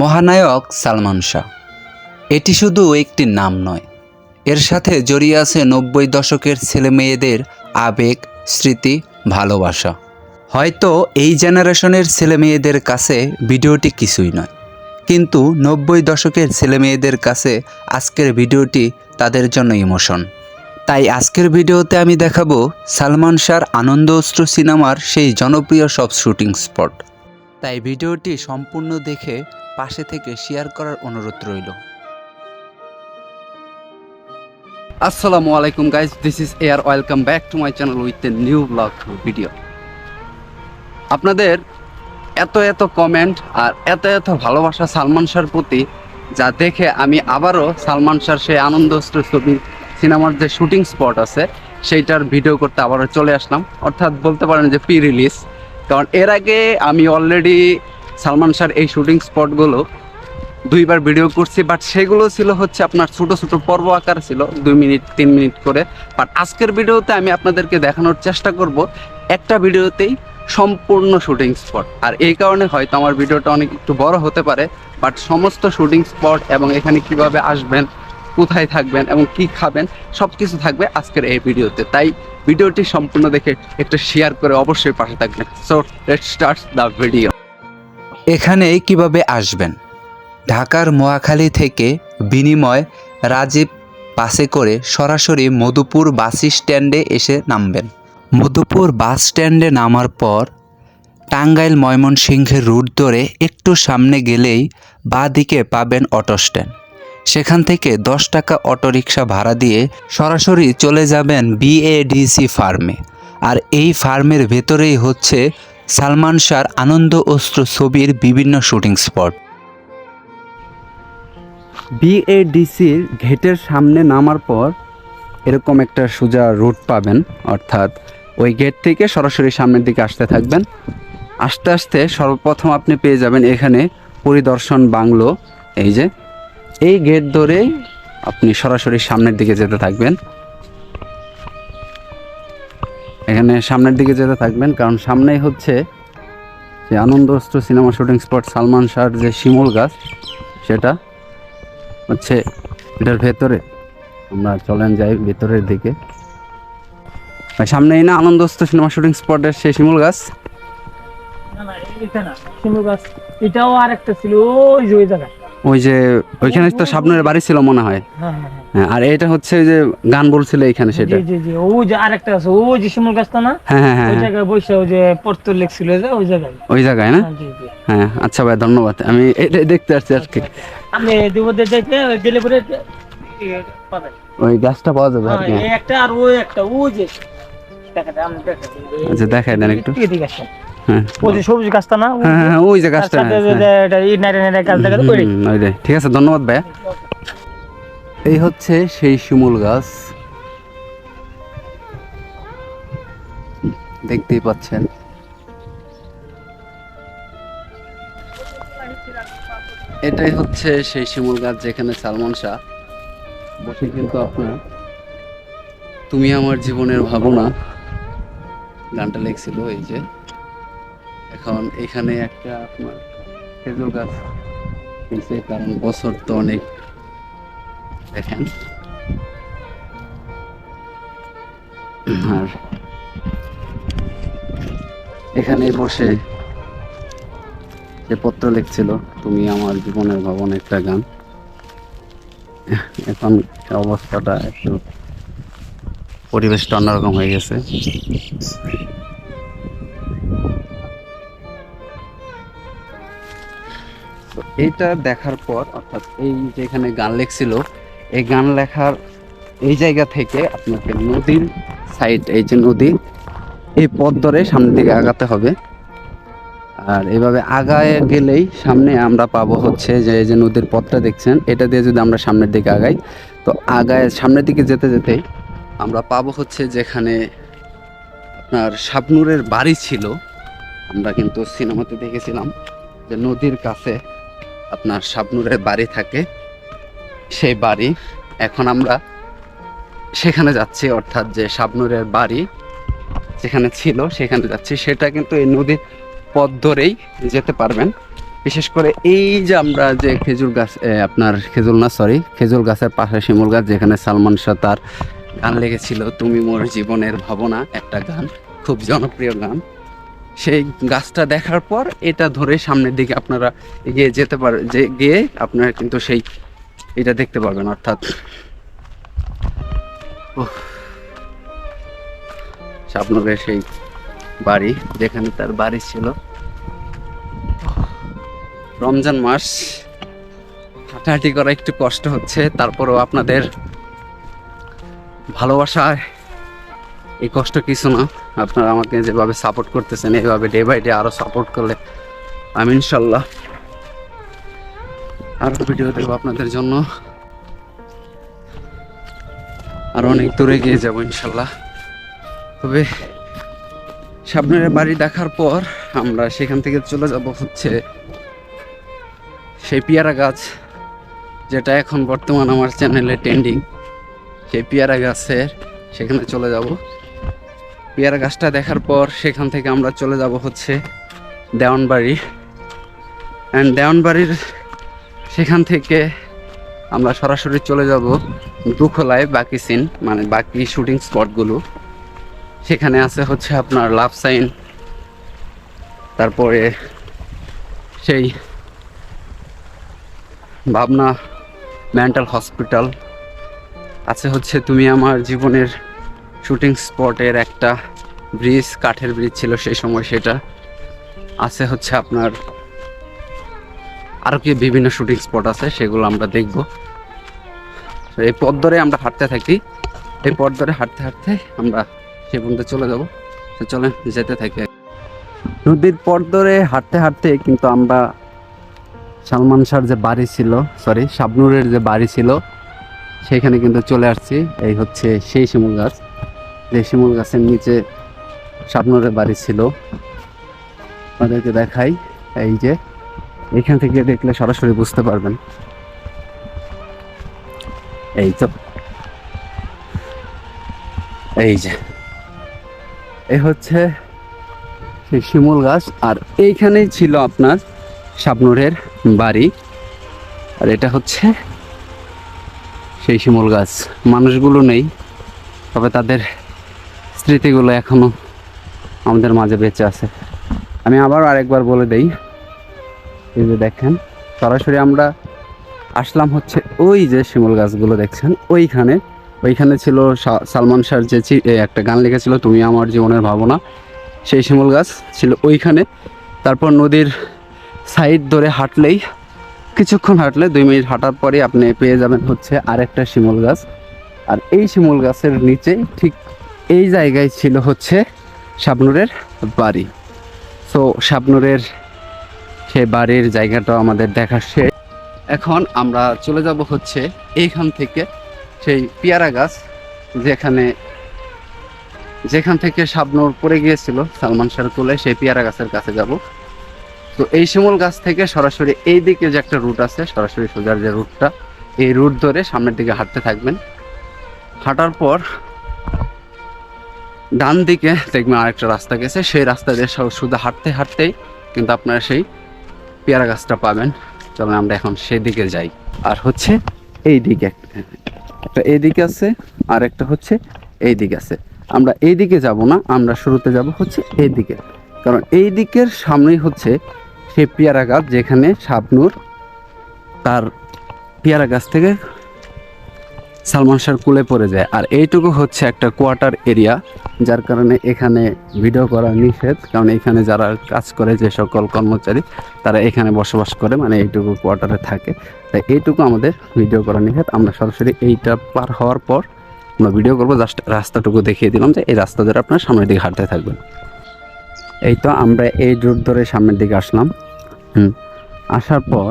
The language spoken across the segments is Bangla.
মহানায়ক সালমান শাহ। এটি শুধু একটি নাম নয়, এর সাথে জড়িয়ে আছে নব্বই দশকের ছেলেমেয়েদের আবেগ, স্মৃতি, ভালোবাসা। হয়তো এই জেনারেশনের ছেলেমেয়েদের কাছে ভিডিওটি কিছুই নয়, কিন্তু নব্বই দশকের ছেলেমেয়েদের কাছে আজকের ভিডিওটি তাদের জন্য ইমোশন। তাই আজকের ভিডিওতে আমি দেখাবো সালমান শাহর আনন্দ অস্ত্র সিনেমার সেই জনপ্রিয় সব শুটিং স্পট। তাই ভিডিওটি সম্পূর্ণ দেখে পাশে থেকে শেয়ার করার অনুরোধ রইল। আসসালামু আলাইকুম guys this is air welcome back to my channel with a new vlog video আপনাদের এত এত কমেন্ট আর এত এত ভালোবাসা সালমান শাহর প্রতি, যা দেখে আমি আবারও সালমান শাহর সেই আনন্দ ছবি, সিনেমার যে শুটিং স্পট আছে, সেইটার ভিডিও করতে আবারও চলে আসলাম। অর্থাৎ বলতে পারেন যে প্রি রিলিজ কারণ এর আগে আমি অলরেডি সালমান শাহর এই শুটিং স্পটগুলো দুইবার ভিডিও করছি বাট সেগুলো ছিল হচ্ছে আপনার ছোট ছোট পর্ব আকার ছিল, দুই মিনিট, তিন মিনিট করে। বাট আজকের ভিডিওতে আমি আপনাদেরকে দেখানোর চেষ্টা করব একটা ভিডিওতেই সম্পূর্ণ শুটিং স্পট। আর এই কারণে হয়তো আমার ভিডিওটা অনেক একটু বড় হতে পারে বাট সমস্ত শুটিং স্পট এবং এখানে কীভাবে আসবেন, কোথায় থাকবেন এবং কি খাবেন সব কিছু থাকবে আজকের এই ভিডিওতে। তাই ভিডিওটি সম্পূর্ণ দেখে একটু শেয়ার করে অবশ্যই পাশে থাকবেন। So let start the video এখানে কীভাবে আসবেন? ঢাকার মোয়াখালী থেকে বিনিময় রাজীব বাসে করে সরাসরি মধুপুর বাস স্ট্যান্ডে এসে নামবেন। মধুপুর বাস স্ট্যান্ডে নামার পর টাঙ্গাইল ময়মনসিংহের রুট ধরে একটু সামনে গেলেই বাঁ দিকে পাবেন অটো স্ট্যান্ড। সেখান থেকে দশ টাকা অটোরিকশা ভাড়া দিয়ে সরাসরি চলে যাবেন বিএডিসি ফার্মে। আর এই ফার্মের ভেতরেই হচ্ছে সালমান শাহর আনন্দ অস্ত্র ছবির বিভিন্ন শুটিং স্পট। বিএডিসির গেটের সামনে নামার পর এরকম একটা সোজা রুট পাবেন, অর্থাৎ ওই গেট থেকে সরাসরি সামনের দিকে আসতে থাকবেন। আস্তে আস্তে সর্বপ্রথম আপনি পেয়ে যাবেন এখানে পরিদর্শন বাংলো, এই যে। এই গেট ধরে আপনি সরাসরি সামনের দিকে যেতে থাকবেন। এখানে সামনের দিকে যেতে থাকবেন, কারণ সামনেই হচ্ছে যে আনন্দ অস্ত্র সিনেমা শুটিং স্পট সালমান শাহর যে শিমুল গাছ, সেটা হচ্ছে এটার ভেতরে। আমরা চলেন যাই ভেতরের দিকে। সামনেই না আনন্দ অস্ত্র সিনেমা শুটিং স্পটের সেই শিমুল গাছ। না না না, শিমুল গাছ, এটাও আর একটা ছিল, ওই ওই জায়গায় ওই যে ওইখানে তো সামনের বাড়ি ছিল মনে হয়। হ্যাঁ হ্যাঁ হ্যাঁ। আর এটা হচ্ছে যে গান বলছিল এখানে সেটা। জি জি জি ওই যে আর একটা আছে ওই যে শিমুল গাছটা না? হ্যাঁ হ্যাঁ ওই। জায়গায় বসে ওই যে পড়তে লেখছিল যে ওই জায়গায়। ওই জায়গায় না? হ্যাঁ, হ্যাঁ আচ্ছা ভাই ধন্যবাদ। আমি এটাই দেখতে আসছি আজকে আপনি দুপুরে যাইতে গেলে পরে ওই গাছটা পাওয়া যাবে আর কি। একটা আর ওই একটা ওই যে দেখাতে আমি দেখাতে। আচ্ছা দেখাই দেন একটু। ঠিক আছে সবুজ গাছটা না? ওই যে- গাছটা। ঠিক আছে ধন্যবাদ ভাইয়া। এই হচ্ছে সেই শিমুল গাছ। দেখতেই পাচ্ছেন। এটাই হচ্ছে সেই শিমুল গাছ যেখানে সালমান শাহ। বসে কিন্তু আপনার তুমি আমার জীবনের ভাবনা। গানটা লেখছিল এই যে। এখন এখানে একটা আপনার খেজুর গাছ হয়েছে, কারণ বছর তো অনেক। দেখেন। আর এখানে বসে যে পত্র লিখছিল, তুমি আমার জীবনের ভবন একটা গান। এখন অবস্থাটা একটু পরিবেশটা অন্যরকম হয়ে গেছে। এইটা দেখার পর, অর্থাৎ এই যেখানে গান লেখছিল, এই গান লেখার এই জায়গা থেকে আপনাকে নদীর সাইড এই যে নদী, এই পথ ধরে সামনের দিকে আগাতে হবে। আর এভাবে আগায় গেলেই সামনে আমরা পাবো হচ্ছে যে, এই যে নদীর পথটা দেখছেন, এটা দিয়ে যদি আমরা সামনের দিকে আগাই, তো আগায় সামনের দিকে যেতে যেতেই আমরা পাবো হচ্ছে যেখানে আপনার শাবনুরের বাড়ি ছিল। আমরা কিন্তু সিনেমাতে দেখেছিলাম যে নদীর কাছে আপনার শাবনুরের বাড়ি থাকে। সেই বাড়ি এখন আমরা সেখানে যাচ্ছি, অর্থাৎ যে শাবনুরের বাড়ি যেখানে ছিল, সেখানে যাচ্ছি। সেটা কিন্তু এই নদীর পথ ধরেই যেতে পারবেন। বিশেষ করে এই যে আমরা যে খেজুর গাছ আপনার খেজুর না সরি খেজুর গাছের পাশে শিমুল গাছ, যেখানে সালমান শাহ তার গান লেগেছিল, তুমি মোর জীবনের ভাবনা একটা গান, খুব জনপ্রিয় গান। সেই গাছটা দেখার পর এটা ধরে সামনের দিকে আপনারা এগিয়ে যেতে পারে, যে গিয়ে আপনারা কিন্তু সেই এটা দেখতে পারবেন, অর্থাৎ শাবনুরের সেই বাড়ি, যেখানে তার বাড়ি ছিল। রমজান মাস, হাঁটাহাঁটি করা একটু কষ্ট হচ্ছে, তারপরেও আপনাদের ভালোবাসায় এই কষ্ট কিছু না। আপনারা আমাকে যেভাবে সাপোর্ট করতেছেন এইভাবে ডে বাই ডে আরও সাপোর্ট করলে আমি ইনশাল্লাহ আরও ভিডিও দেবো আপনাদের জন্য। আর অনেক দূরে গিয়ে যাব ইনশাল্লাহ। তবে সামনের বাড়ি দেখার পর আমরা সেখান থেকে চলে যাব হচ্ছে সেই পেয়ারা গাছ, যেটা এখন বর্তমান আমার চ্যানেলে ট্রেন্ডিং সেই পেয়ারা গাছের সেখানে চলে যাব। পেয়ারা গাছটা দেখার পর সেখান থেকে আমরা চলে যাব হচ্ছে দেওয়ানবাড়ি। অ্যান্ড দেওয়ানবাড়ির সেখান থেকে আমরা সরাসরি চলে যাব দুখোলায় বাকি সিন মানে বাকি শুটিং স্পটগুলো সেখানে আছে হচ্ছে আপনার লাভ সাইন তারপরে সেই ভাবনা মেন্টাল হসপিটাল আছে হচ্ছে তুমি আমার জীবনের শুটিং স্পটের একটা ব্রিজ, কাঠের ব্রিজ ছিল সেই সময় সেটা। আছে হচ্ছে আপনার আরও কি বিভিন্ন শুটিং স্পট আছে, সেগুলো আমরা দেখব। এই পথ ধরে আমরা হাঁটতে থাকি। এই পথ ধরে হাঁটতে হাঁটতে আমরা সে পর্যন্ত চলে যাব। তো চলেন, যেতে থাকি। নদীর পথ ধরে হাঁটতে হাঁটতে কিন্তু আমরা সালমান শাহর যে বাড়ি ছিল সরি শাবনুরের যে বাড়ি ছিল, সেখানে কিন্তু চলে আসছি। এই হচ্ছে সেই শিমুল গাছ। যে শিমুল গাছের নিচে শাবনুরের বাড়ি ছিল। আপনাদেরকে দেখাই, এই যে এখান থেকে দেখলে সরাসরি বুঝতে পারবেন। এই তো। এই যে। এই হচ্ছে সেই শিমুল গাছ, আর এইখানেই ছিল আপনার শাবনুরের বাড়ি। আর এটা হচ্ছে সেই শিমুল গাছ। মানুষগুলো নেই, তবে তাদের স্মৃতিগুলো এখনও আমাদের মাঝে বেঁচে আছে। আমি আবার আরেকবার বলে দেই, এই যে দেখেন, সরাসরি আমরা আসলাম হচ্ছে ওই যে শিমুল গাছগুলো দেখছেন, ওইখানে। ওইখানে ছিল সালমান শাহর যে একটা গান লিখেছিল, তুমি আমার জীবনের ভাবনা। সেই শিমুল গাছ ছিল ওইখানে। তারপর নদীর সাইড ধরে হাঁটলেই, কিছুক্ষণ হাঁটলে দুই মিনিট হাঁটার পরে আপনি পেয়ে যাবেন হচ্ছে আরেকটা শিমুল গাছ। আর এই শিমুল গাছের নিচে ঠিক এই জায়গায় ছিল হচ্ছে শাবনুরের বাড়ি। সো শাবনুরের সেই বাড়ির জায়গাটা আমাদের দেখা শেষ এখন আমরা চলে যাব হচ্ছে এইখান থেকে সেই পেয়ারা গাছ, যেখানে যেখান থেকে শাবনুর পড়ে গিয়েছিল, সালমান শাহ তুলে সেই পেয়ারা গাছের কাছে যাব। তো এই শিমুল গাছ থেকে সরাসরি এই দিকে যে একটা রুট আছে, সরাসরি সোজার যে রুটটা এই রুট ধরে সামনের দিকে হাঁটতে থাকবেন। হাঁটার পর ডান দিকে দেখবেন আরেকটা রাস্তা গেছে। সেই রাস্তা দিয়ে শুধু হাঁটতে হাঁটতেই কিন্তু আপনারা সেই পেয়ারা গাছটা পাবেন। চলেন আমরা এখন সেদিকে যাই। আর হচ্ছে এই দিকে একটা একটা এইদিকে আছে আর একটা হচ্ছে এই দিকে আছে। আমরা এই দিকে যাব না, আমরা শুরুতে যাব হচ্ছে এই দিকে। কারণ এই দিকের সামনেই হচ্ছে সেই পেয়ারা গাছ যেখানে শাবনুর তার পেয়ারা গাছ থেকে সালমান শাহর কুলে পড়ে যায়। আর এইটুকু হচ্ছে একটা কোয়ার্টার এরিয়া, যার কারণে এখানে ভিডিও করা নিষেধ, কারণ এখানে যারা কাজ করে যে সকল কর্মচারী, তারা এখানে বসবাস করে মানে এইটুকু কোয়ার্টারে থাকে। তাই এইটুকু আমাদের ভিডিও করা নিষেধ। আমরা সরাসরি এইটা পার হওয়ার পর আমরা ভিডিও করব। জাস্ট রাস্তাটুকু দেখিয়ে দিলাম যে এই রাস্তা ধরে আপনার সামনের দিকে হাঁটতে থাকবেন। এই তো আমরা এই রুট ধরে সামনের দিকে আসলাম। হুম, আসার পর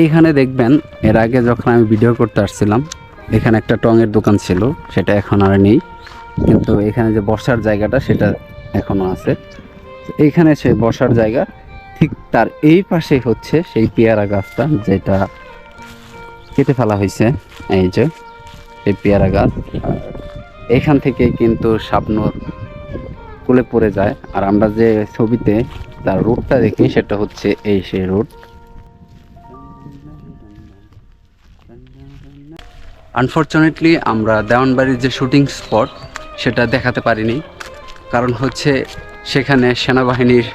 এইখানে দেখবেন, এর আগে যখন আমি ভিডিও করতে আসছিলাম এখানে একটা টঙের দোকান ছিল, সেটা এখন আর নেই। কিন্তু এখানে যে বসার জায়গাটা, সেটা এখনও আছে। এইখানে সেই বসার জায়গা, ঠিক তার এই পাশে হচ্ছে সেই পেয়ারা গাছটা, যেটা কেটে ফেলা হয়েছে। এই যে, এই পেয়ারা গাছ। এখান থেকে কিন্তু স্বপ্নর কুলে পড়ে যায়। আর আমরা যে ছবিতে তার রুটটা দেখি, সেটা হচ্ছে এই সেই রুট আনফর্চুনেটলি আমরা দেওয়ানবাড়ির যে শুটিং স্পট সেটা দেখাতে পারিনি। কারণ হচ্ছে, সেখানে সেনাবাহিনীর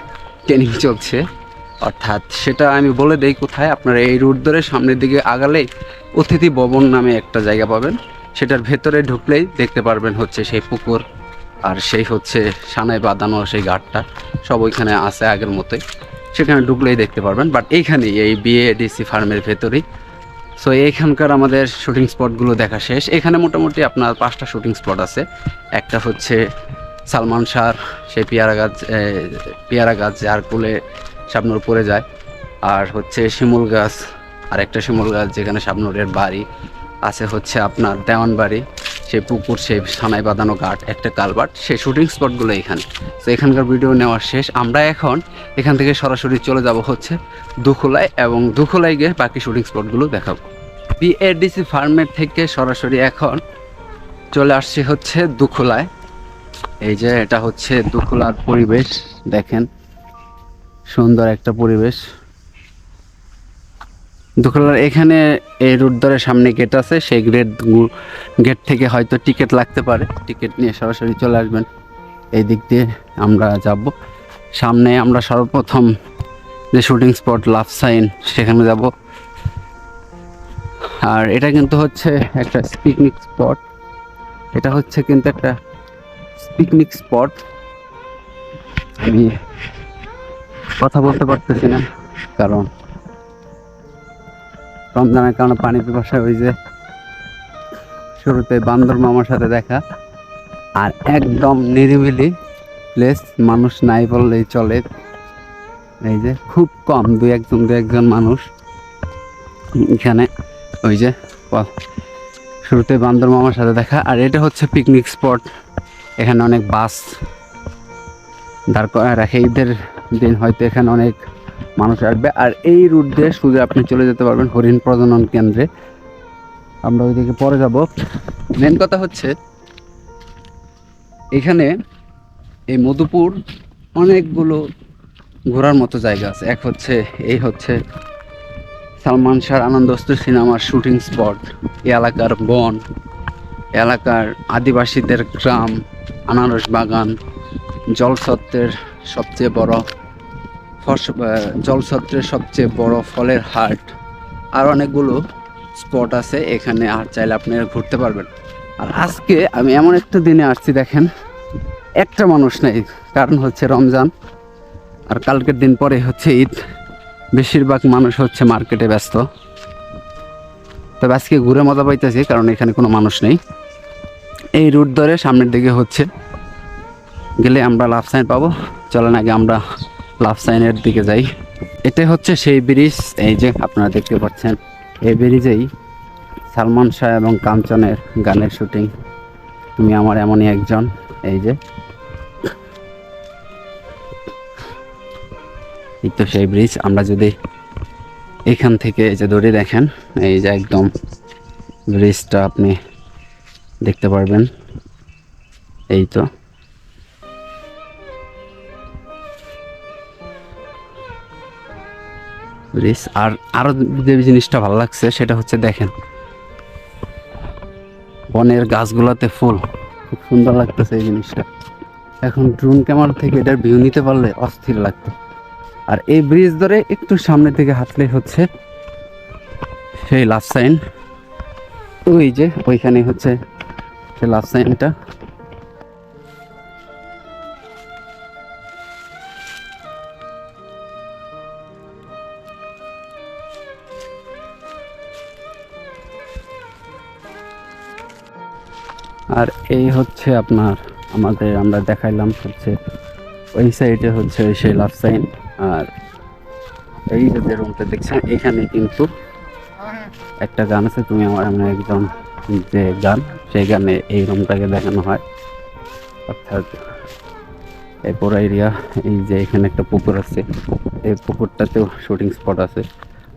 ট্রেনিং চলছে। অর্থাৎ, সেটা আমি বলে দেই কোথায়, আপনারা এই রুট ধরে সামনের দিকে আগালেই অতিথি ভবন নামে একটা জায়গা পাবেন। সেটার ভেতরে ঢুকলেই দেখতে পারবেন হচ্ছে সেই পুকুর, আর সেই হচ্ছে সানায় বাঁধানো সেই ঘাটটা। সব ওইখানে আছে আগের মতোই। সেখানে ঢুকলেই দেখতে পারবেন। বাট এইখানেই, এই বিএডিসি ফার্মের ভেতরেই সো এইখানকার আমাদের শুটিং স্পটগুলো দেখা শেষ। এখানে মোটামুটি আপনার পাঁচটা শুটিং স্পট আছে। একটা হচ্ছে সালমান শাহর সেই পেয়ারা গাছ পেয়ারা গাছ যার কুলে শাবনুর পড়ে যায়। আর হচ্ছে শিমুল গাছ আর একটা শিমুল গাছ যেখানে শাবনুরের বাড়ি। আছে হচ্ছে আপনার দেওয়ান বাড়ি সেই পুকুর সেই সানায় বাঁধানো ঘাট, একটা কালভার্ট সেই শুটিং স্পটগুলো এখানে। তো এখানকার ভিডিও নেওয়া শেষ। আমরা এখন এখান থেকে সরাসরি চলে যাব হচ্ছে দুখোলায় এবং দুখোলায় গিয়ে বাকি শুটিং স্পটগুলো দেখাবো। বিএডিসি ফার্মের থেকে সরাসরি এখন চলে আসছি হচ্ছে দুখোলায়। এই যে এটা হচ্ছে দুখোলার পরিবেশ, দেখেন। সুন্দর একটা পরিবেশ। দুখোলার এখানে এই রুট ধরে সামনে গেট আছে, সেই গেট গেট থেকে হয়তো টিকিট লাগতে পারে। টিকিট নিয়ে সরাসরি চলে আসবেন। এই দিক দিয়ে আমরা যাব। সামনে আমরা সর্বপ্রথম যে শুটিং স্পট লাভ সাইন সেখানে যাব। আর এটা কিন্তু হচ্ছে একটা পিকনিক স্পট এটা হচ্ছে কিন্তু একটা পিকনিক স্পট আমি কথা বলতে পারতেছি না, কারণ রমজানের কারণে পানি পিপাসায় ওই যে শুরুতে বান্দর মামার সাথে দেখা, আর একদম নিরিবিলি প্লেস মানুষ নাই বললেই চলে। এই যে খুব কম, দু একজন দু একজন মানুষ এখানে। ওই যে প- শুরুতে বান্দর মামার সাথে দেখা, আর এটা হচ্ছে পিকনিক স্পট এখানে অনেক বাস দাঁড় করা রাখে ঈদের দিন হয়তো এখানে অনেক মানুষ আসবে। আর এই রুট দিয়ে শুধু আপনি চলে যেতে পারবেন হরিণ প্রজনন কেন্দ্রে। আমরা ওইদিকে পরে যাব। মেন কথা হচ্ছে, এখানে এই মধুপুর অনেকগুলো ঘোরার মতো জায়গা আছে। এক হচ্ছে, এই হচ্ছে সালমান শাহর আনন্দস্ত সিনেমার শুটিং স্পট, এলাকার বন, এলাকার আদিবাসীদের গ্রাম, আনারস বাগান জলছত্রের সবচেয়ে বড় ফস- জলছত্রের সবচেয়ে বড় ফলের হাট। আর অনেকগুলো স্পট আছে, এখানে আর চাইলে আপনারা ঘুরতে পারবেন। আর আজকে আমি এমন একটা দিনে আসছি, দেখেন, একটা মানুষ নেই, কারণ হচ্ছে রমজান, আর কালকের দিন পরে হচ্ছে ঈদ। বেশিরভাগ মানুষ হচ্ছে মার্কেটে ব্যস্ত। তবে আজকে ঘুরে মজা পাইতেছি, কারণ এখানে কোনো মানুষ নেই। এই রুট ধরে সামনের দিকে হচ্ছে। গেলে আমরা লাভ সাইন পাবো। চলেন আগে আমরা লাভ সাইনের দিকে যাই। এটা হচ্ছে সেই ব্রিজ। এই যে আপনারা দেখতে পাচ্ছেন, এই ব্রিজেই সালমান শাহ এবং কাঞ্চনের গানের শুটিং। তুমি আমার এমনই একজন, এই যে। এই তো সেই ব্রিজ আমরা যদি এখান থেকে এই যে দড়ি দেখেন, এই যে একদম ব্রিজটা আপনি দেখতে পারবেন। এই তো। ব্রিজ আর আরও যে জিনিসটা ভালো লাগছে, সেটা হচ্ছে দেখেন, বনের গাছগুলোতে ফুল। খুব সুন্দর লাগতেছে এই জিনিসটা। এখন ড্রোন ক্যামেরা থেকে এটার ভিউ নিতে পারলে অস্থির লাগতো। আর এই ব্রিজ ধরে একটু সামনে থেকে হাঁটলে হচ্ছে সেই লাভ সাইন ওই যে ওইখানে হচ্ছে সেই লাভ সাইনটা আর এই হচ্ছে আপনার, আমাদের আমরা দেখাইলাম হচ্ছে, ওই সাইডে হচ্ছে সেই লাভ সাইন আর এই যে যে রুমটা দেখছেন, এখানে কিন্তু একটা গান আছে, তুমি আমার এমন একজন যে গান, সেই গানে এই রুমটাকে দেখানো হয়। অর্থাৎ এই পুরো এরিয়া এই যে এখানে একটা পুকুর আছে, এই পুকুরটাতেও শুটিং স্পট আছে।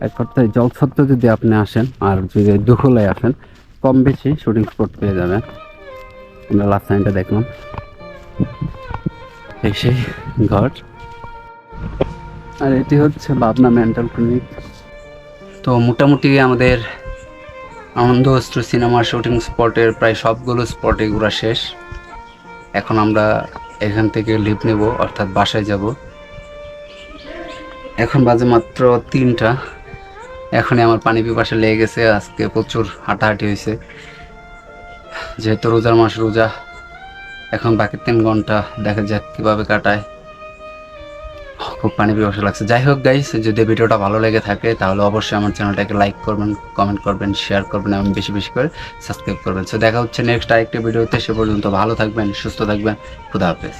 এক কথায় জলছত্র যদি আপনি আসেন, আর যদি দুখলায় আসেন, কম বেশি শুটিং স্পট পেয়ে যাবেন। আমরা লাস্ট টাইমটা দেখলাম। এই সেই ঘর। আর এটি হচ্ছে ভাবনা মেন্টাল ক্লিনিক। তো মোটামুটি আমাদের আনন্দ অস্ত্র সিনেমার শুটিং স্পটের প্রায় সবগুলো স্পটে ঘোরা শেষ। এখন আমরা এখান থেকে লিভ নেব, অর্থাৎ বাসায় যাব। এখন বাজে মাত্র তিনটা। এখনই আমার পানি পিপাসা লেগে গেছে, আজকে প্রচুর হাঁটাহাঁটি হয়েছে। যেহেতু রোজার মাস রোজা, এখন বাকি তিন ঘণ্টা দেখা যাক কীভাবে কাটায়। খুব পানি পিপাসা লাগছে। যাই হোক গাইস যদি ভিডিওটা ভালো লেগে থাকে, তাহলে অবশ্যই আমার চ্যানেলটাকে লাইক করবেন কমেন্ট করবেন শেয়ার করবেন এবং বেশি বেশি করে সাবস্ক্রাইব করবেন। সো দেখা হচ্ছে নেক্সট আরেকটা ভিডিওতে সে পর্যন্ত ভালো থাকবেন, সুস্থ থাকবেন। খুদা হাফেজ।